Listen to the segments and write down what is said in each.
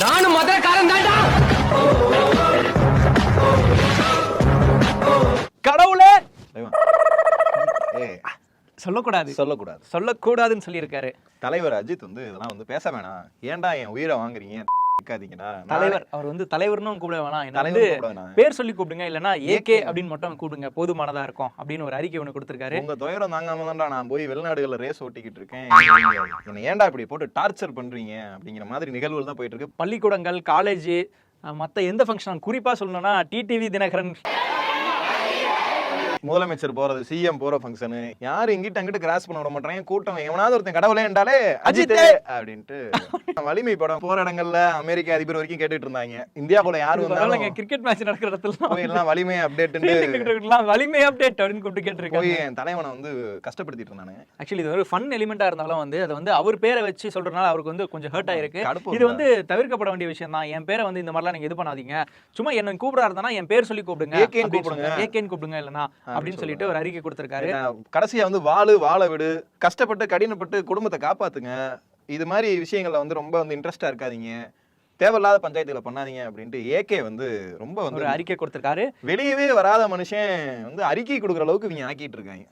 நானும் மதுரக்காரன் தான்டா கடவுளே! சொல்லக்கூடாது. சொல்லக்கூடாது. சொல்லக்கூடாதுன்னு சொல்லியிருக்காரு. தலைவர் அஜித் வந்து இதெல்லாம் வந்து பேச வேணாம். ஏன்டா என் உயிரை வாங்குறீங்க? தலைவர் அவர் வந்து தலைவர்னு கூப்பிட வேணாம். வந்து. பேர் சொல்லி கூப்பிடுங்க. இல்லைன்னா ஏகே அப்படின்னு மட்டும் கூப்பிடுங்க. போதுமானதா இருக்கும் அப்படின்னு ஒரு அறிக்கை ஒன்று கொடுத்திருக்காரு. உங்க துயரம் தாங்காம தான்டா நான் போய் வெளிநாடுகள்ல ரேஸ் ஓட்டிக்கிட்டு இருக்கேன். என்ன ஏன்டா இப்படி போட்டு டார்ச்சர் பண்றீங்க அப்படிங்கிற மாதிரி நிகழ்வுகள் தான் போயிட்டு இருக்கு. பள்ளிக்கூடங்கள் காலேஜ் மற்ற எந்த ஃபங்க்ஷன் குறிப்பா சொல்லணும்னா டிடிவி தினகரன். முதலமைச்சர் போறது சிஎம் போற ஃபங்க்ஷனு யாரும் இங்கிட்ட அங்கிட்டு கிராஸ் பண்ண விட மாட்டாங்க கூட்டம் எவனாவது ஒருத்தன் கடவுளே என்றாலே அஜித் அப்படின்ட்டு. வலிமை படம் போற இடங்கள்ல அமெரிக்க அதிபர் வரைக்கும் கேட்டுட்டு இருந்தாங்க. இந்தியாவுல யாரு வந்தாலும் கிரிக்கெட் மேட்ச் நடக்கிற இடத்துல எல்லாம் வலிமை அப்டேட் வலிமை அப்டேட் அப்படின்னு கூப்பிட்டு கேட்டிருக்காங்க. போய் என் தலைவனை வந்து கஷ்டப்படுத்திட்டு இருந்தானு. ஆக்சுவலி இது ஒரு ஃபன் எலிமெண்டா இருந்தாலும் வந்து அது வந்து அவர் பேரை வச்சு சொல்றதுனால அவருக்கு வந்து கொஞ்சம் ஹர்ட் ஆயிருக்கு. இது வந்து தவிர்க்கப்பட வேண்டிய விஷயம் தான். என் பேரை வந்து இந்த மாதிரிலாம் நீங்க இது பண்ணாதீங்க. சும்மா என்ன கூப்பிடா இருந்தா என் பேர் சொல்லி கூப்பிடுங்க. கூப்பிடுங்க. ஏகேன்னு கூப்பிடுங்க இல்லனா அப்படின்னு சொல்லிட்டு ஒரு அறிக்கை கொடுத்திருக்காரு. கடைசியா வந்து வாழு வாழ விடு கஷ்டப்பட்டு கடினப்பட்டு குடும்பத்தை காப்பாத்துங்க. இது மாதிரி விஷயங்கள்ல வந்து ரொம்ப வந்து இன்ட்ரெஸ்டா இருக்காதீங்க. தேவையில்லாத பஞ்சாயத்துல பண்ணாதீங்க அப்படின்ட்டு ஏகே வந்து ரொம்ப ஒரு வந்து அறிக்கை கொடுத்திருக்காரு. வெளியவே வராத மனுஷன் வந்து அறிக்கை கொடுக்குற அளவுக்கு இவங்க ஆக்கிட்டு இருக்காங்க.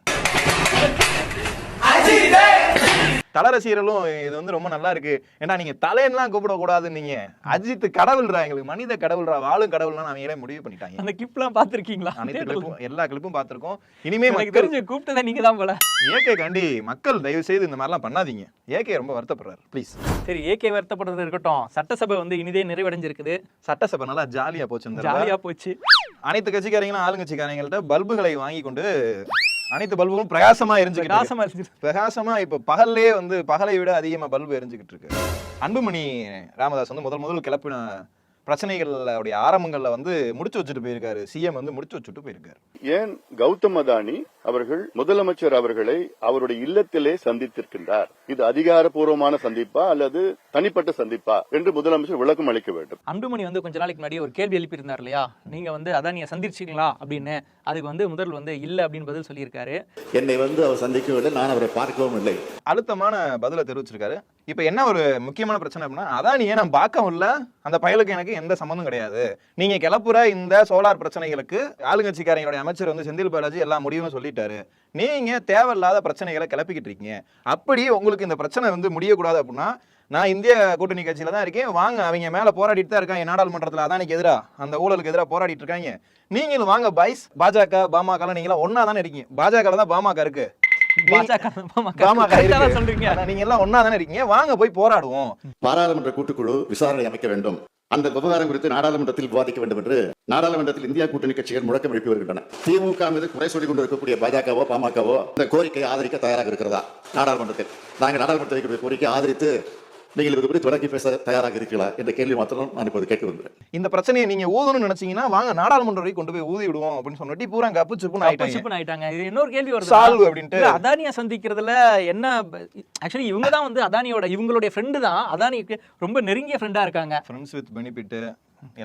தல ரசிகர்களும் இது வந்து ரொம்ப நல்லா இருக்கு. ஏன்னா நீங்க தலையெல்லாம் கூப்பிட கூடாதுன்னு நீங்க அஜித் கடவுள்ரா எங்களுக்கு மனித கடவுள்ரா வாழும் கடவுள்லாம் அவங்களே முடிவு பண்ணிட்டாங்க. அந்த கிளிப்லாம் பாத்திருக்கீங்களா அனைத்து கிளிப்பும் எல்லா கிளிப்பும் பார்த்திருக்கோம். இனிமே எனக்கு தெரிஞ்சு கூப்பிட்டதே நீங்க தான் போல. ஏகே காண்டி மக்கள் தயவு செய்து இந்த மாதிரிலாம் பண்ணாதீங்க. ஏகே ரொம்ப வருத்தப்படுறாரு ப்ளீஸ் சரி ஏகே வருத்தப்படுறது இருக்கட்டும். சட்டசபை வந்து இனிதே நிறைவடைஞ்சிருக்குது. சட்டசபை நல்லா ஜாலியா போச்சு. ஜாலியா போச்சு. அனைத்து கட்சிக்காரங்களும் ஆளுங்கட்சிக்காரங்கள்ட்ட பல்புகளை வாங்கி கொண்டு அனைத்து பல்புகளும் பிரகாசமா எரிஞ்சுக்கிட்டு இருக்கு. ராசமா இருந்துச்சு பிரகாசமா இப்ப பகல்லே வந்து பகலை விட அதிகமா பல்பு எரிஞ்சுக்கிட்டு இருக்கு அன்புமணி ராமதாஸ் வந்து முதல் முதல் கிளப்பின பிரச்சனைகளுடைய ஆரம்பங்கள்ல வந்து முடிச்சு வச்சுட்டு போயிருக்காரு. சிஎம் வந்து முடிச்சு வச்சுட்டு போயிருக்காரு. ஏன் கௌதம் அதானி அவர்கள் முதலமைச்சர் அவர்களை அவருடைய இல்லத்திலே சந்தித்திருக்கின்றார்? இது அதிகாரப்பூர்வமான சந்திப்பா அல்லது தனிப்பட்ட சந்திப்பா என்று முதலமைச்சர் விளக்கம் அளிக்க வேண்டும். அன்புமணி வந்து கொஞ்ச நாளைக்கு முன்னாடி ஒரு கேள்வி எழுப்பியிருந்தார் இல்லையா? நீங்க வந்து அதானியை சந்திச்சிங்களா அப்படின்னு. அதுக்கு வந்து முதல் வந்து இல்ல அப்படின்னு பதில் சொல்லியிருக்காரு. என்னை வந்து அவர் சந்திக்கவில்லை நான் அவரை பார்க்கவும் இல்லை. அழுத்தமான பதில தெரிவிச்சிருக்காரு. இப்போ என்ன ஒரு முக்கியமான பிரச்சனை அப்படின்னா அதான் நீ நான் பார்க்கவும் இல்ல? அந்த பயலுக்கு எனக்கு எந்த சம்மந்தம் கிடையாது. நீங்க கிளப்புற இந்த சோலார் பிரச்சனைகளுக்கு ஆளுங்கட்சிக்காரங்களுடைய அமைச்சர் வந்து செந்தில் பாலாஜி எல்லா முடிவுன்னு சொல்லிட்டாரு. நீங்க தேவையில்லாத பிரச்சனைகளை கிளப்பிக்கிட்டு இருக்கீங்க. அப்படி உங்களுக்கு இந்த பிரச்சனை வந்து முடியக்கூடாது அப்படின்னா நான் இந்திய கூட்டணி கட்சியில தான் இருக்கேன். வாங்க அவங்க மேலே போராடிட்டு தான் இருக்காங்க. நாடாளுமன்றத்தில் அதானிக்கு எதிராக அந்த ஊழலுக்கு எதிராக போராடிட்டு இருக்காங்க. நீங்களும் வாங்க பாய்ஸ் பாஜக பாமக நீங்களாம் ஒன்றா தானே இருக்கீங்க. பாஜக தான் பாமக இருக்குது சொல்றீங்க. நீங்க எல்லாம் ஒன்னா தானே இருக்கீங்க. வாங்க போய் போராடுவோம். பாராளுமன்ற கூட்டுக்குழு விசாரணை அமைக்க வேண்டும். அந்த விவகாரம் குறித்து நாடாளுமன்றத்தில் விவாதிக்க வேண்டும் என்று நாடாளுமன்றத்தில் இந்தியா கூட்டணி கட்சிகள் முழக்கம் எழுப்பி வருகின்றன. திமுக மீது குறை சொல்லிக் கொண்டிருக்கக்கூடிய பாஜகவோ பாமகவோ இந்த கோரிக்கையை ஆதரிக்க தயாராக இருக்கிறதா? நாடாளுமன்றத்தில். நாங்கள் நாடாளுமன்றத்தில் கோரிக்கையை ஆதரித்து நீங்கள் இது குறித்து தொடங்கி பேச தயாராக இருக்கிறீர்களா என்ற கேள்வி மாத்திரம் நான் இப்போது கேட்க விரும்புகிறேன். இந்த பிரச்சனையை நீங்க ஊதணும்னு நினைச்சீங்கன்னா வாங்க நாடாளுமன்றம் வரைக்கும் கொண்டு போய் ஊதி விடுவோம் அப்படின்னு சொன்னி பூரா கப்பு சுப்புன்னு ஆயிட்டாங்க. ஆயிட்டாங்க. இது இன்னொரு கேள்வி வருது. சால்வ் அப்படின்ட்டு. அதானியை சந்திக்கிறதுல என்ன ஆக்சுவலி இவங்க தான் வந்து அதானியோட இவங்களுடைய ஃப்ரெண்டு தான். அதானிக்கு ரொம்ப நெருங்கிய ஃப்ரெண்டா இருக்காங்க. ஃப்ரெண்ட்ஸ் வித் பெனிஃபிட்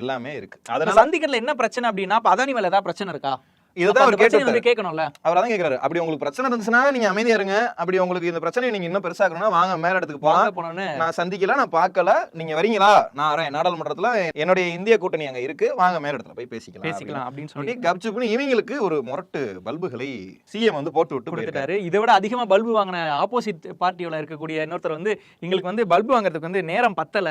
எல்லாமே இருக்கு. அதனால சந்திக்கிறதுல என்ன பிரச்சனை அப்படின்னா அப்ப அதானி மேல ஏதாவது பிரச்சனை இருக்கா? இதுதான் அவர் கேட்டு கேட்கணும்ல? அவர் அதான் கேக்குறாரு அப்படி உங்களுக்கு பிரச்சனை இருந்துச்சுன்னா நீங்க அமைதியா இருங்க. அப்படி உங்களுக்கு இந்த பிரச்சனையை நீங்க இன்னும் பெருசாக்கணும்னா வாங்க மேல இடத்துக்கு போனோன்னு. நான் சந்திக்கல நான் பார்க்கல. நீங்க வரீங்களா? நான் வரேன். நாடாளுமன்றத்துல என்னுடைய இந்திய கூட்டணி அங்க இருக்கு. வாங்க மேல இடத்துல போய் பேசிக்கலாம் பேசிக்கலாம் அப்படின்னு சொல்லி கப்சுப்புன்னு இவங்களுக்கு ஒரு முரட்டு பல்புகளை சிஎம் வந்து போட்டு விட்டு. கொடுத்துட்டாரு. இதை விட அதிகமா பல்பு வாங்கின ஆப்போசிட் பார்ட்டியோட இருக்கக்கூடிய இன்னொருத்தர் வந்து எங்களுக்கு வந்து பல்பு வாங்குறதுக்கு வந்து நேரம் பத்தல.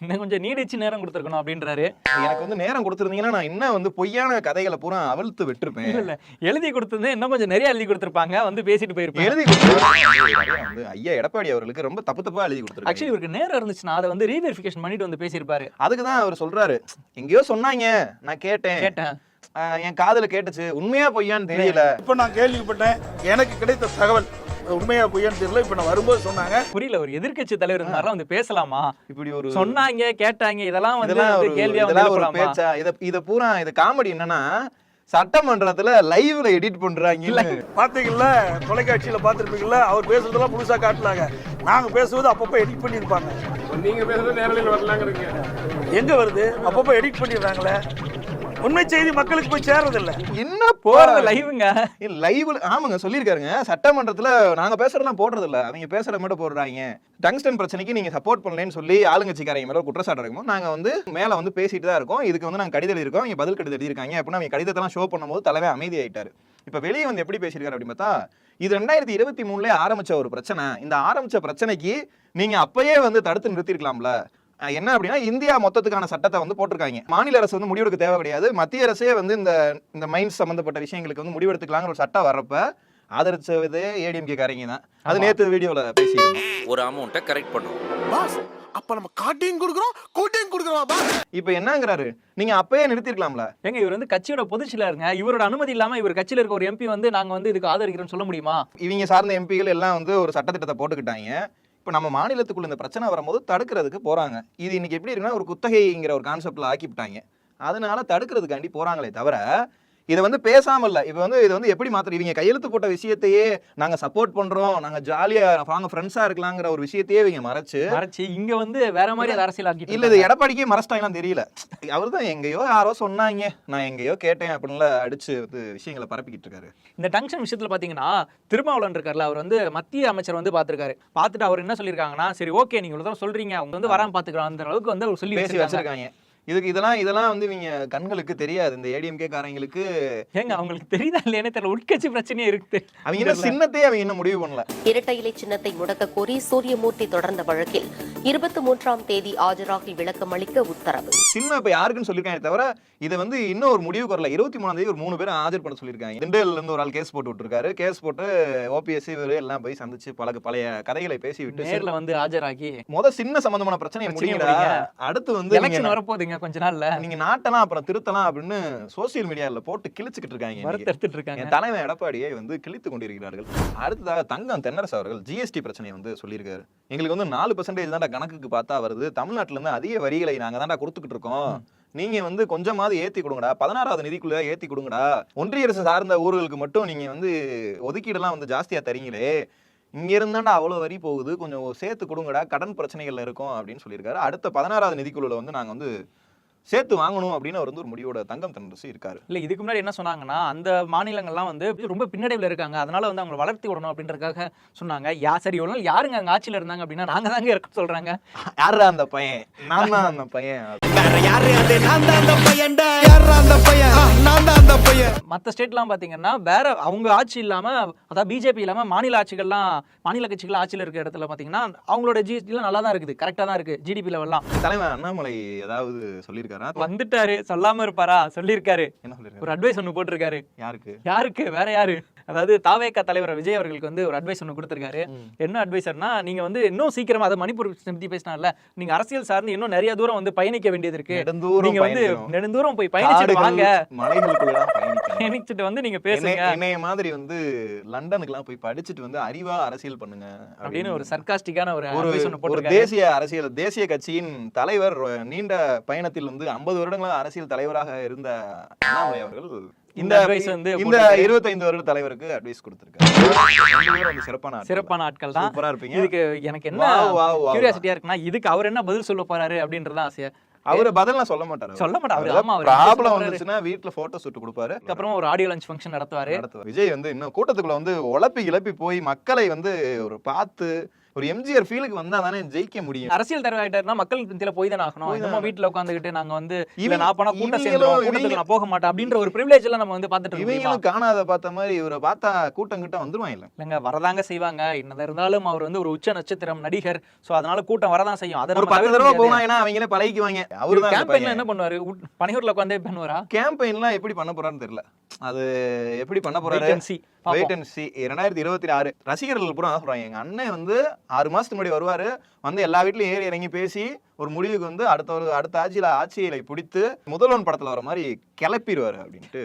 இன்னும் கொஞ்சம் நீடிச்சு நேரம் கொடுத்துருக்கணும் அப்படின்றாரு. எனக்கு வந்து நேரம் கொடுத்துருந்தீங்கன்னா நான் இன்னும் வந்து பொய்யான கதைகளை பூரா அவிழ்த்து விட்டுருப்பேன். இல்ல இல்ல. எழுதி கொடுத்தது இன்னும் கொஞ்சம் நிறைய எழுதி கொடுத்திருப்பாங்க. வந்து பேசிட்டு போயிருப்பாங்க எழுதி. வந்து ஐயா எடப்பாடி அவர்களுக்கு ரொம்ப தப்பு தப்பா எழுதி கொடுத்துருக்காரு ஆக்சுவலி இவருக்கு நேரம் இருந்துச்சுன்னா அதை வந்து ரீவெரிஃபிகேஷன் பண்ணிட்டு வந்து பேசியிருப்பாரு. அதுக்கு தான் அவர் சொல்றாரு. எங்கேயோ சொன்னாங்க. நான் கேட்டேன். கேட்டேன். என் காதுல கேட்டுச்சு. உண்மையா பொய்யான்னு தெரியல. இப்போ நான் கேள்விப்பட்டேன். எனக்கு கிடைத்த தகவல். உண்மையா பொய்யான்னு தெரியல. இப்போ நான் வரும்போது சொன்னாங்க. புரியல ஒரு எதிர்க்கட்சி தலைவர் இந்த மாதிரிலாம் வந்து பேசலாமா? இப்படி ஒரு சொன்னாங்க கேட்டாங்க இதெல்லாம் வந்து கேள்வியா ஒரு? பேச்சா? இத இத பூரா இது காமெடி என்னன்னா சட்டமன்றத்துல லைவ்ல எடிட் பண்றாங்க இல்ல பார்த்தீங்கல்ல தொலைக்காட்சியில பார்த்துருப்பீங்கல்ல அவர் பேசுறதெல்லாம் முழுசா காட்டலாங்க நாங்க பேசுவது அப்பப்போ எடிட் பண்ணியிருப்பாங்க. நீங்க பேசுறது நேரலையில் வரலாங்கிறீங்க. எங்க வருது? அப்பப்போ எடிட் பண்ணிடுறாங்களே. உண்மை செய்தி மக்களுக்கு போய் சேர்றதில்ல. என்ன போறது போறது லைவுங்க லைவ்ல ஆமாங்க சொல்லியிருக்காருங்க. சட்டமன்றத்துல நாங்க பேசுறதெல்லாம் போடுறது இல்ல அவங்க பேசுறத மட்டும் போடுறாங்க. டங்ஸ்டன் பிரச்சனைக்கு நீங்க சப்போர்ட் பண்ணலன்னு சொல்லி ஆளுங்கட்சிக்காரங்க மேல குற்றச்சாட்டு இருக்கும்போது நாங்க வந்து மேல வந்து பேசிட்டு தான் இருக்கோம். இதுக்கு வந்து நாங்க கடிதம் எழுதிருக்கோம் இங்க பதில் கடிதம் எழுதிருக்காங்க அப்படின்னா அவங்க கடிதத்தெல்லாம் ஷோ பண்ணும்போது தலைவர் அமைதியாயிட்டாரு இப்ப வெளியே வந்து எப்படி பேசியிருக்காரு அப்படின்னு பார்த்தா இது ரெண்டாயிரத்தி இருபத்தி மூணுல ஆரம்பிச்ச ஒரு பிரச்சனை. இந்த ஆரம்பிச்ச பிரச்சனைக்கு நீங்க அப்பயே வந்து தடுத்து நிறுத்திருக்கலாம்ல என்ன அப்படின்னா இந்தியா மொத்தத்துக்கான சட்டத்தை வந்து போட்டிருக்காங்க. மாநில அரசு வந்து முடிவெடுக்க தேவை கிடையாது. மத்திய அரசே வந்து இந்த இந்த மைன்ஸ் சம்பந்தப்பட்ட விஷயங்களுக்கு வந்து முடிவெடுத்துக்கலாங்கிற ஒரு சட்டம் வர்றப்ப ஆதரிச்சது ஏடிஎம்கே காரங்க தான். அது நேத்து வீடியோல பேசியிருந்தோம். ஒரு அமௌண்ட்டை கரெக்ட் பண்ணுவோம். பாஸ் அப்ப நம்ம காட்டியும் கொடுக்குறோம் கூட்டியும் கொடுக்குறோம் பாஸ். இப்போ என்னங்கிறாரு? நீங்க அப்பயே நிறுத்திருக்கலாம்ல? ஏங்க இவர் வந்து கட்சியோட பொதுச் செயலாளருங்க. இவரோட அனுமதி இல்லாம இவர் கட்சியில இருக்க ஒரு எம்பி வந்து நாங்க வந்து இதுக்கு ஆதரிக்கிறோம்னு சொல்ல முடியுமா? இவங்க சார்ந்த எம்பிகள் எல்லாம் வந்து ஒரு சட்டத்திட்டத்தை போட்டுக்கிட்டாங்க. இப்போ நம்ம மாநிலத்துக்குள்ள இந்த பிரச்சனை வரும்போது தடுக்கிறதுக்கு போகிறாங்க இது இன்னைக்கு எப்படி இருக்குன்னா ஒரு குத்தகைங்கிற ஒரு கான்செப்டில் ஆக்கிவிட்டாங்க. அதனால தடுக்கிறதுக்காண்டி போகிறாங்களே தவிர இதை வந்து பேசாம இல்ல இப்போ வந்து இது வந்து எப்படி மாத்திரம் இவங்க கையெழுத்து போட்ட விஷயத்தையே நாங்க சப்போர்ட் பண்றோம். நாங்க ஜாலியா வாங்க ஃப்ரெண்ட்ஸா இருக்கலாங்கிற ஒரு விஷயத்தையே இவங்க மறைச்சு மறைச்சு இங்க வந்து வேற மாதிரி அதை அரசியல் ஆக்கிட்டு இல்ல இது எடப்பாடிக்கே மறைச்சிட்டாங்களாம் தெரியல. அவர் தான் எங்கேயோ யாரோ சொன்னாங்க. நான் எங்கேயோ கேட்டேன் அப்படின்லாம் அடிச்சு வந்து விஷயங்களை பரப்பிக்கிட்டு இருக்காரு. இந்த டங்ஷன் விஷயத்துல பாத்தீங்கன்னா திருமாவளவன் இருக்கார்ல அவர் வந்து மத்திய அமைச்சர் வந்து பாத்துருக்காரு. பார்த்துட்டு அவர் என்ன சொல்லியிருக்காங்கன்னா சரி ஓகே நீங்க இவ்வளவு தூரம் சொல்றீங்க. அவங்க வந்து வராம பாத்துக்கிறோம் அந்த அளவுக்கு வந்து அவர் சொல்லி பேசி வச்சிருக்காங்க. இதுக்கு இதெல்லாம் இதெல்லாம் வந்து இவங்க கண்களுக்கு தெரியாது. இந்த ஏடிஎம்கே காரங்களுக்கு ஏங்க அவங்களுக்கு தெரியுதா இல்லையானே தெரியல. உட்கட்சி பிரச்சனையே இருக்கு. அவங்க இன்னும் சின்னத்தையே அவங்க இன்னும் முடிவு பண்ணல. இரட்டை இலை சின்னத்தை முடக்க கோரி சூரியமூர்த்தி தொடர்ந்த வழக்கில் இருபத்தி மூன்றாம் தேதி ஆஜராகி விளக்கம் அளிக்க உத்தரவு. சின்ன இப்ப யாருக்குன்னு சொல்லியிருக்காங்க தவிர இதை வந்து இன்னும் ஒரு முடிவு வரல. இருபத்தி மூணாம் தேதி ஒரு மூணு பேர் ஆஜர் பண்ண சொல்லியிருக்காங்க. திண்டல்ல இருந்து ஒரு ஆள் கேஸ் போட்டு விட்டுருக்காரு. கேஸ் போட்டு ஓபிஎஸ் இவர் எல்லாம் போய் சந்திச்சு பல பழைய கதைகளை பேசி விட்டு நேர்ல வந்து ஆஜராகி முத சின்ன சம்பந்தமான முடியுங்கடா முடிங்க. அடுத்து வந்து எலெக்ஷன் நீங்க- வரப்போகுதுங்க கொஞ்ச நாள்ல? நீங்க நாட்டெல்லாம் அப்புறம் திருத்தலாம் அப்படின்னு சோசியல் மீடியால போட்டு கிழிச்சுக்கிட்டு இருக்காங்க. வறுத்தெடுத்துட்டு இருக்காங்க. தலைவன் எடப்பாடியை வந்து கிழித்து கொண்டிருக்கிறார்கள். அடுத்ததாக தங்கம் தென்னரசு அவர்கள் ஜிஎஸ்டி பிரச்சனையை வந்து சொல்லியிருக்காரு. எங்களுக்கு வந்து நாலு பர்சன்டேஜ் தான்டா கணக்குக்கு பார்த்தா வருது. தமிழ்நாட்டுல இருந்து அதிக வரிகளை நாங்க தான்டா கொடுத்துக்கிட்டு இருக்கோம். நீங்க வந்து கொஞ்சமாவது ஏத்தி கொடுங்கடா. பதினாறாவது நிதிக்குள்ள ஏத்தி கொடுங்கடா. ஒன்றிய அரசு சார்ந்த ஊர்களுக்கு மட்டும் நீங்க வந்து ஒதுக்கீடெல்லாம் வந்து ஜாஸ்தியா தரீங்களே. இங்க இருந்தாண்டா அவ்வளவு வரி போகுது. கொஞ்சம் சேர்த்து கொடுங்கடா. கடன் பிரச்சனைகள்ல இருக்கும் அப்படின்னு சொல்லியிருக்காரு. அடுத்த பதினாறாவது நிதிக்குழுல வந்து நாங்க வந்து சேர்த்து வாங்கணும் அப்படின்னு அவர் வந்து ஒரு முடிவோட தங்கம் தென்னரசு இருக்காரு. இல்ல இதுக்கு முன்னாடி என்ன சொன்னாங்கன்னா அந்த மாநிலங்கள்லாம் வந்து ரொம்ப பின்னடைவுல இருக்காங்க. அதனால வந்து அவங்களை வளர்த்தி விடணும் அப்படின்றதுக்காக சொன்னாங்க. யா சரி நாள் யாருங்க அங்க ஆட்சியில இருந்தாங்க அப்படின்னா நாங்க தாங்க இருக்க சொல்றாங்க. யாரா அந்த பையன்? நான் தான் அந்த பையன். வேற யாரு அது? நான் தான் அந்த பையன்டா. யாரா அந்த பையன்? நான் தான் அந்த பையன். மத்த ஸ்டேட்லாம் பாத்தீங்கன்னா வேற அவங்க ஆட்சி இல்லாம அதாவது பிஜேபி இல்லாம மாநில ஆட்சிகள்லாம் மாநில கட்சிகள் ஆட்சியில இருக்க இடத்துல பாத்தீங்கன்னா அவங்களோட ஜிஎஸ்டிலாம் நல்லா தான் இருக்குது. கரெக்டா தான் இருக்கு ஜிடிபி லெவல்லாம் தலைவர் அண்ணாமலை ஏதாவது சொல்லியிருக்காரா? வந்துட்டாரு சொல்லாம இருப்பாரா? சொல்லியிருக்காரு. என்ன சொல்லியிருக்காரு? ஒரு அட்வைஸ் ஒன்று போட்டிருக்காரு. யாருக்கு? யாருக்கு? வேற யாரு? அதாவது தாவேக்கா தலைவர் விஜய் அவர்களுக்கு வந்து ஒரு அட்வைஸ் ஒன்று கொடுத்திருக்காரு. என்ன அட்வைசர்னா நீங்க வந்து இன்னும் சீக்கிரமா அதை மணிப்பூர் பத்தி பேசினார்ல நீங்க அரசியல் சார்ந்து இன்னும் நிறைய தூரம் வந்து பயணிக்க வேண்டியது இருக்கு. நெடுந்தூரம் நீங்க வந்து. நெடுந்தூரம் போய் காடுகள், வாங்க. மலைகளுக்குள்ளலாம் பயணிக்கணும். பயணிச்சுட்டு வந்து நீங்க பேசுங்க என்னைய மாதிரி வந்து லண்டனுக்குலாம் போய் படிச்சுட்டு வந்து அறிவா அரசியல் பண்ணுங்க அப்படின்னு ஒரு சர்க்காஸ்டிக்கான ஒரு ஒரு அட்வைஸ் தேசிய அரசியல் தேசிய கட்சியின் தலைவர் நீண்ட பயணத்தில் வந்து ஐம்பது வருடங்களா அரசியல் தலைவராக இருந்த அண்ணாமலை அவர்கள் இந்த advice வந்து இந்த. இருபத்தைந்து வருட தலைவருக்கு அட்வைஸ் கொடுத்திருக்காரு சிறப்பான. சிறப்பான ஆட்கள் தான் சூப்பரா இருப்பீங்க இதுக்கு எனக்கு என்ன. கியூரியாசிட்டியா இருக்குன்னா இதுக்கு அவர் என்ன பதில் சொல்ல போறாரு அப்படின்றத ஆசையா அவரு பதிலாம் சொல்ல மாட்டாரு சொல்ல மாட்டாரு. அவரு ஆமா, அவரு ப்ராப்ளம். வந்துச்சுன்னா வீட்ல போட்டோ ஷூட் கொடுப்பாரு அதுக்கப்புறம் ஒரு ஆடியோ லஞ்ச் ஃபங்க்ஷன் நடத்துவாரு நடத்துவார். விஜய் வந்து இன்னும் கூட்டத்துக்குள்ள வந்து உழப்பி கிளப்பி போய் மக்களை வந்து ஒரு பார்த்து ஒரு எம்ஜிஆர் ஃபீலுக்கு வந்தா தானே ஜெயிக்க முடியும். அரசியல் தலைவர் ஆயிட்டாருன்னா மக்கள் மத்தியில போய் தானே ஆகணும். நம்ம வீட்டுல உட்காந்துக்கிட்டு நாங்க வந்து இல்ல நான் போனா கூட்டம் கூட்டத்துக்கு நான் போக மாட்டேன் அப்படின்ற ஒரு பிரிவிலேஜ் எல்லாம் நம்ம வந்து பாத்துட்டு இவங்களும் காணாத பார்த்த மாதிரி இவரை பார்த்தா கூட்டம் கிட்ட வந்துருவான் இல்ல? இல்லங்க வரதாங்க செய்வாங்க. என்னதான் இருந்தாலும் அவர் வந்து ஒரு உச்ச நட்சத்திரம் நடிகர். சோ அதனால கூட்டம் வரதான் செய்யும். அதை ஒரு பத்து தடவை போனா ஏன்னா அவங்களே பழகிக்குவாங்க. அவரு கேம்பெயின்ல என்ன பண்ணுவாரு? பனையூர்ல உட்காந்தே பண்ணுவாரா? கேம்பெயின்லாம் எப்படி பண்ண போறாருன்னு தெரியல. அது எப்படி பண்ண போறாரு. வெயிட் பாப்போம். அண்ட் சி ரெண்டாயிரத்தி இருபத்தி ஆறு ரசிகர்கள் பூரா சொல்றாங்க? எங்க அண்ணன் வந்து ஆறு மாசத்துக்கு முன்னாடி வருவாரு. வந்து எல்லா வீட்லயும் ஏறி இறங்கி பேசி ஒரு முடிவுக்கு வந்து அடுத்த ஒரு அடுத்த ஆட்சியில ஆட்சியில பிடித்து முதல்வன் படத்துல வர மாதிரி கிளப்பிடுவாரு அப்படின்ட்டு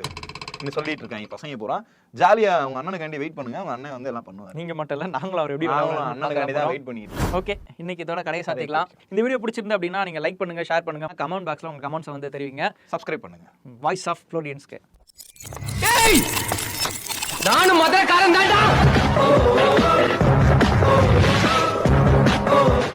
இன்னும் சொல்லிட்டு இருக்காங்க. பசங்க பூரா. ஜாலியா அவங்க அண்ணனுக்காண்டி வெயிட் பண்ணுங்க. அவங்க அண்ணன் வந்து எல்லாம் பண்ணுவாரு. நீங்க மட்டும் இல்ல நாங்களும் அவர் எப்படி நாங்களும் அண்ணனுக்காண்டி தான் வெயிட் பண்ணிட்டு. ஓகே இன்னைக்கு இதோட கடையை சாத்திக்கலாம். இந்த வீடியோ பிடிச்சிருந்தா அப்படின்னா நீங்க லைக் பண்ணுங்க ஷேர் பண்ணுங்க. கமெண்ட் பாக்ஸ்ல உங்க கமெண்ட்ஸ் வந்து தெரிவிங்க. சப்ஸ்கிரைப் பண்ணுங்க. வாய்ஸ் ஆஃப் ஃப்ளோடியன்ஸ்க்கு நானும் மதுரக்காரன் தான்டா! oh.